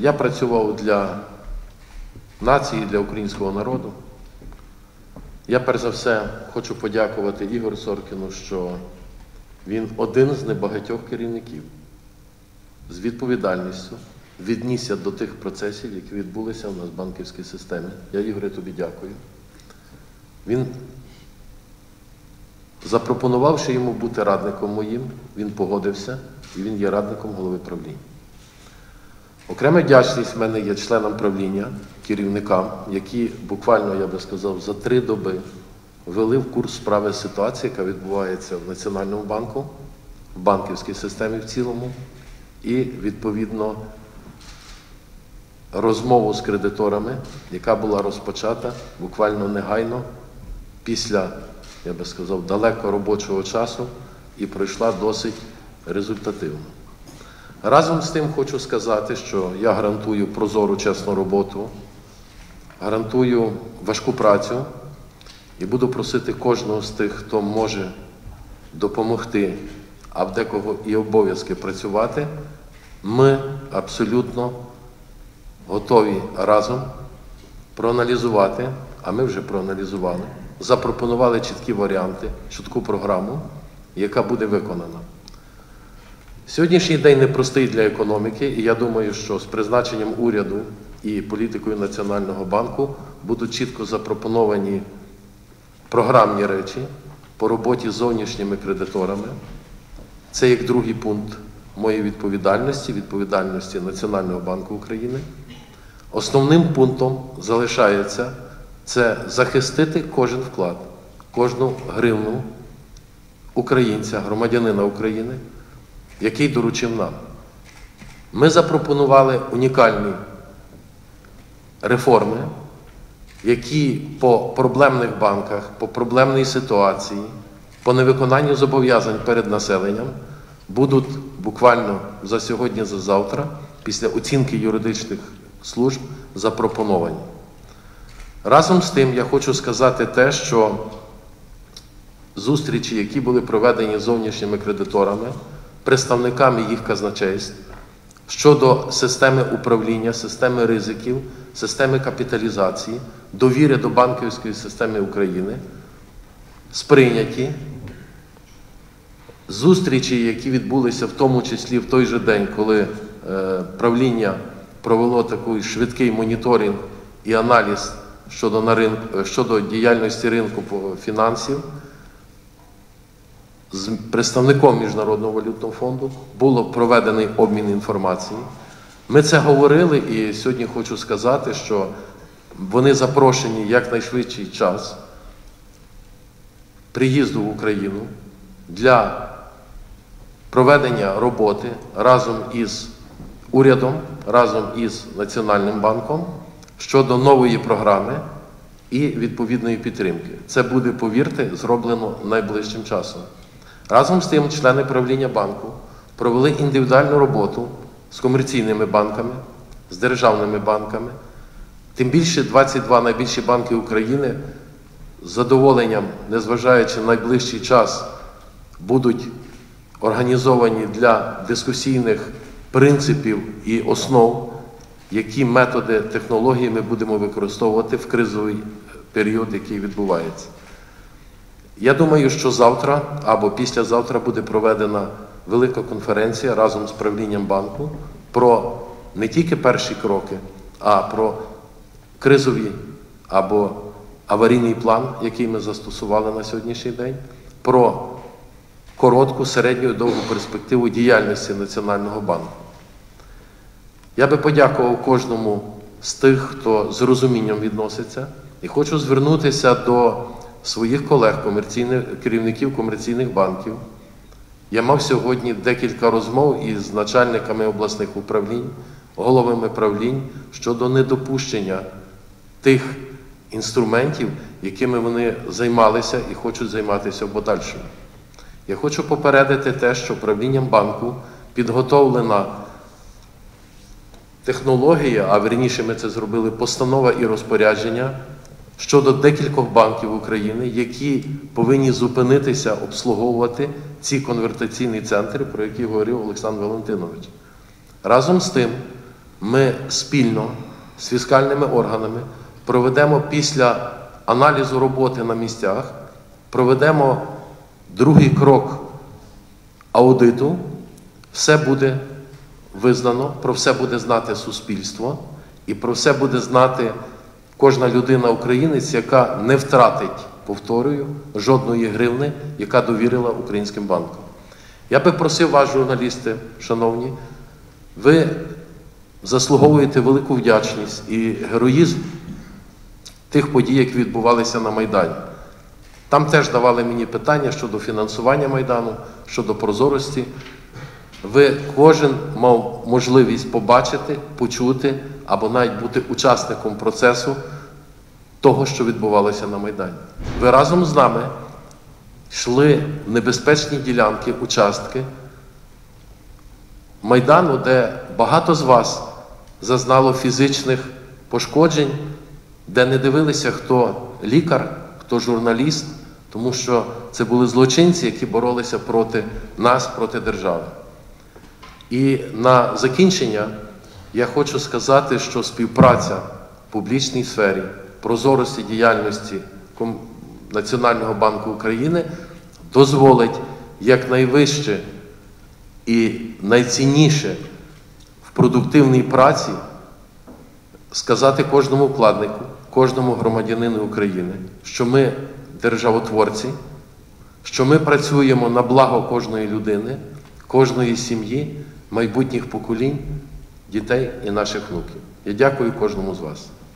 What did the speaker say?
Я працював для нації, для українського народу. Я перш за все хочу подякувати Ігорю Соркіну, що він один з небагатьох керівників з відповідальністю віднісся до тих процесів, які відбулися в нас в банківській системі. Я Ігорю тобі дякую. Він запропонувавши йому бути радником моїм, він погодився і він є радником голови правління. Окрема вдячність в мене є членам правління, керівникам, які буквально, я би сказав, за три доби ввели в курс справи ситуації, яка відбувається в Національному банку, в банківській системі в цілому, і відповідно розмову з кредиторами, яка була розпочата буквально негайно після, я би сказав, далеко робочого часу і пройшла досить результативно. Разом з тим хочу сказати, що я гарантую прозору чесну роботу, гарантую важку працю і буду просити кожного з тих, хто може допомогти, а в декого і обов'язки працювати. Ми абсолютно готові разом проаналізувати, а ми вже проаналізували, запропонували чіткі варіанти, чітку програму, яка буде виконана. Сьогоднішній день непростий для економіки, і я думаю, що з призначенням уряду і політикою Національного банку будуть чітко запропоновані програмні речі по роботі з зовнішніми кредиторами. Це як другий пункт моєї відповідальності, відповідальності Національного банку України. Основним пунктом залишається це захистити кожен вклад, кожну гривну українця, громадянина України, який доручив нам. Ми запропонували унікальні реформи, які по проблемних банках, по проблемній ситуації, по невиконанню зобов'язань перед населенням будуть буквально за сьогодні, за завтра, після оцінки юридичних служб, запропоновані. Разом з тим я хочу сказати те, що зустрічі, які були проведені зовнішніми кредиторами, представниками їх казначейств щодо системи управління, системи ризиків, системи капіталізації, довіри до банківської системи України, сприйняті. Зустрічі, які відбулися в тому числі в той же день, коли е, правління провело такий швидкий моніторинг і аналіз щодо, на ринку, щодо діяльності ринку фінансів, з представником Міжнародного валютного фонду було проведений обмін інформацією. Ми це говорили, і сьогодні хочу сказати, що вони запрошені якнайшвидший час приїзду в Україну для проведення роботи разом із урядом, разом із Національним банком щодо нової програми і відповідної підтримки. Це буде, повірте, зроблено найближчим часом. Разом з тим, члени правління банку провели індивідуальну роботу з комерційними банками, з державними банками. Тим більше 22 найбільші банки України з задоволенням, незважаючи на найближчий час, будуть організовані для дискусійних принципів і основ, які методи технології ми будемо використовувати в кризовий період, який відбувається. Я думаю, що завтра або післязавтра буде проведена велика конференція разом з правлінням банку про не тільки перші кроки, а про кризові або аварійний план, який ми застосували на сьогоднішній день, про коротку, середню і довгу перспективу діяльності Національного банку. Я би подякував кожному з тих, хто з розумінням відноситься, і хочу звернутися до своїх колег, комерційних, керівників комерційних банків. Я мав сьогодні декілька розмов із начальниками обласних управлінь, головами правлінь щодо недопущення тих інструментів, якими вони займалися і хочуть займатися в подальшому. Я хочу попередити те, що правлінням банку підготовлена технологія, а верніше ми це зробили постанова і розпорядження щодо декількох банків України, які повинні зупинитися, обслуговувати ці конвертаційні центри, про які говорив Олександр Валентинович. Разом з тим, ми спільно з фіскальними органами проведемо після аналізу роботи на місцях, проведемо другий крок аудиту, все буде визнано, про все буде знати суспільство, і про все буде знати кожна людина українець, яка не втратить, повторюю, жодної гривни, яка довірила українським банкам. Я би просив вас, журналісти, шановні, ви заслуговуєте велику вдячність і героїзм тих подій, які відбувалися на Майдані. Там теж давали мені питання щодо фінансування Майдану, щодо прозорості. Ви кожен мав можливість побачити, почути або навіть бути учасником процесу того, що відбувалося на Майдані. Ви разом з нами йшли в небезпечні ділянки, участки Майдану, де багато з вас зазнало фізичних пошкоджень, де не дивилися, хто лікар, хто журналіст, тому що це були злочинці, які боролися проти нас, проти держави. І на закінчення я хочу сказати, що співпраця в публічній сфері, прозорості діяльності Національного банку України дозволить якнайвище і найцінніше в продуктивній праці сказати кожному вкладнику, кожному громадянину України, що ми державотворці, що ми працюємо на благо кожної людини, кожної сім'ї, майбутніх поколінь, дітей і наших внуків. Я дякую кожному з вас.